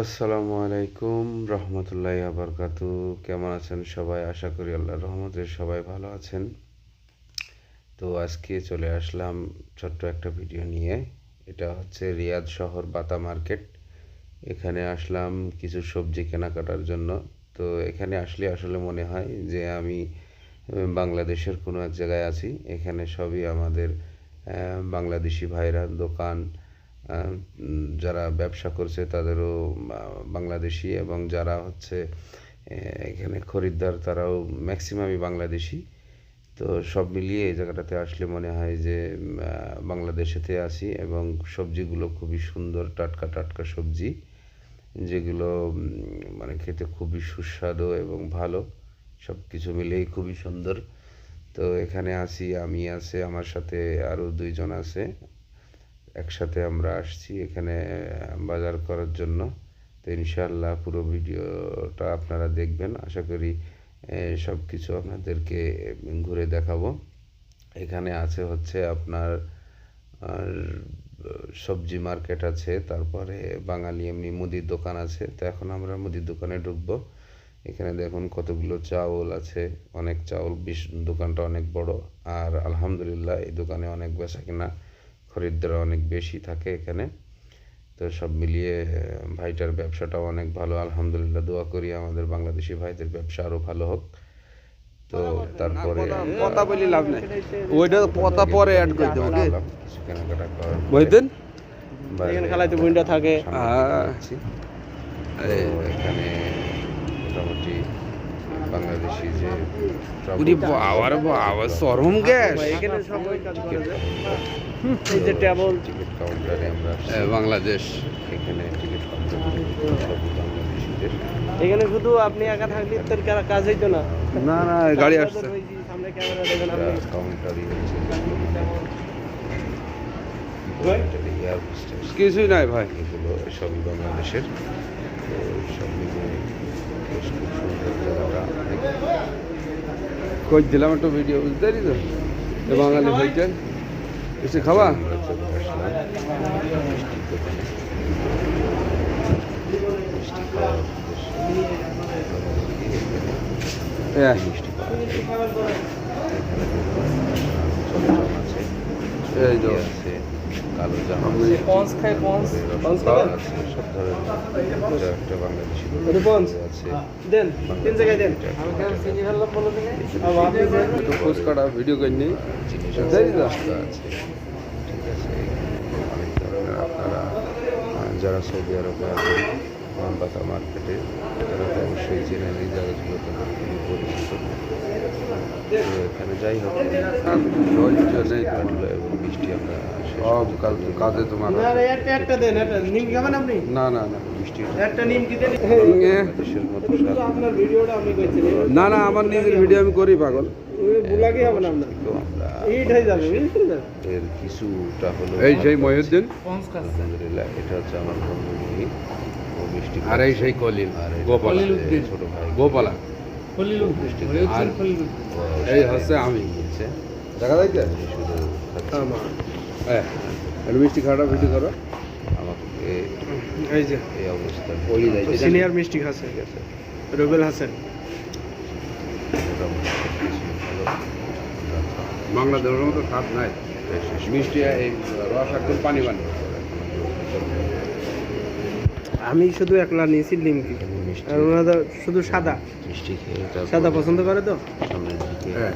আসসালামু আলাইকুম, রহমতুল্লাহ আবরকাতু কেমন আছেন সবাই? আশা করি আল্লাহ রহমতে সবাই ভালো আছেন। তো আজকে চলে আসলাম ছোট্ট একটা ভিডিও নিয়ে। এটা হচ্ছে রিয়াদ শহর বাতা মার্কেট। এখানে আসলাম কিছু সবজি কেনাকাটার জন্য। তো এখানে আসলে আসলে মনে হয় যে আমি বাংলাদেশের কোনো এক জায়গায় আছি। এখানে সবই আমাদের বাংলাদেশি ভাইরা, দোকান যারা ব্যবসা করছে তাদেরও বাংলাদেশি এবং যারা হচ্ছে এখানে খরিদ্দার তারাও ম্যাক্সিমামই বাংলাদেশি। তো সব মিলিয়ে এই জায়গাটাতে আসলে মনে হয় যে বাংলাদেশেতে আছি এবং সবজিগুলো খুবই সুন্দর টাটকা টাটকা সবজি, যেগুলো মানে খেতে খুবই সুস্বাদু এবং ভালো। সব কিছু মিলেই খুবই সুন্দর। তো এখানে আছি, আমি আছে, আমার সাথে আরও দুইজন আছে। একসাথে আমরা আসছি এখানে বাজার করার জন্য। তো ইনশাআল্লাহ পুরো ভিডিওটা আপনারা দেখবেন। আশা করি সব কিছু আপনাদেরকে ঘুরে দেখাবো। এখানে আছে হচ্ছে আপনার সবজি মার্কেট আছে, তারপরে বাঙালি এমনি মুদির দোকান আছে। তো এখন আমরা মুদির দোকানে ঢুকবো। এখানে দেখুন কতগুলো চাউল আছে। অনেক চাউল, বিশ, দোকানটা অনেক বড়। আর আলহামদুলিল্লাহ এই দোকানে অনেক বেচা কিনা খরিদ্দার অনেক বেশি থাকে এখানে। তো সব মিলিয়ে ভাইটার ব্যবসাটাও অনেক ভালো। আলহামদুলিল্লাহ দোয়া করি আমাদের বাংলাদেশি ভাইদের ব্যবসা আরও ভালো হোক। তো তারপরে কথা বলি লাভ নাই। ওইটা কথা পরে অ্যাড করে দেবো কিছু কেনাকাটা করার বুঝতেন খালাইতে বুইন্ডা থাকে। তো এখানে মোটামুটি বাংলাদেশি যে বাবার বাবা সরম গ্যাস। এখানে সবাই কাজ করে। টিকিট এই যে টেবল টিকিট কাউন্টারে আমরা বাংলাদেশ। এখানে টিকিট কাউন্টারে এখানে শুধু আপনি একা থাকলে তোর কাজ হইতো না। না না গাড়ি আসছে। সামনে ক্যামেরা দেখেন আপনি। কাউন্টারই হচ্ছে এয়ার হোস্টেস কিছুই নাই ভাই। এগুলো সবই বাংলাদেশের। তো সব মিলিয়ে বেশ খুব সুন্দর জায়গাটা কই দিলাম একটা ভিডিও বুঝতে পারি তো? এ বাঙালি ভাইটার কিছু আছে এই তো। আছে জাম আছে পঞ্চ খায় পঞ্চ পঞ্চ রসগোল্লা খাবেন? সব ধরনের এটা একটা বাংলাদেশি এটা পঞ্চ? আছে। দেন তিন জায়গায় দেন। এটা আমি কেন চিনি ফেললাম বলে দিলে এখানে আবার আপনি দেন একটু খোঁজ কাটা ভিডিও করে নিই। জিনিস আছে আছে। ঠিক আছে এখানে অনেক ধরনের আপনারা যারা সৌদি আরবে আছেন মানপাতা মার্কেটে তারা তো অবশ্যই জেনে তাদের খুবই পরিচিত এখানে যাই হোক তো। এবং মিষ্টি আমরা সব কাল কাজে তোমার না একটা একটা দেন একটা নিম খাবেন আপনি? না না না মিষ্টি একটা নিম কি দেন? এ, বাংলাদেশের মতো শুধু স্বাদ আপনার ভিডিওটা আপনি কইছেন না না আমার নিজের ভিডিও আমি করি পাগল। ওই বুলাকি হবে না আপনার। তো আমরা হিট যাবে বুঝতে যাবে এর কিছুটা হলো এই সেই মহিউদ্দিন। আলহামদুলিল্লাহ এটা হচ্ছে আমার বন্ধু মহি। মিষ্টি আর এই খাচ্ছে। সেই কলিল আর গোপাল। ছোট ভাই। গোপালা। এই হচ্ছে আমি দেখা শুধু হ্যাঁ। মিষ্টি খাওয়াটা ভিডিও করো। আমাকে এই যে। এই অবস্থা ওই যাইতে সিনিয়র মিষ্টি খাচ্ছে। আছে। রুবেল হাসান। মোটামুটি সবকিছু বাংলাদেশের মতো স্বাদ নাই। মিষ্টি এই রস একদম পানি পানি আমি শুধু একলা নিয়েছি লিমকি আর ওনাদের শুধু সাদা? মিষ্টি সাদা পছন্দ করে তো? হ্যাঁ।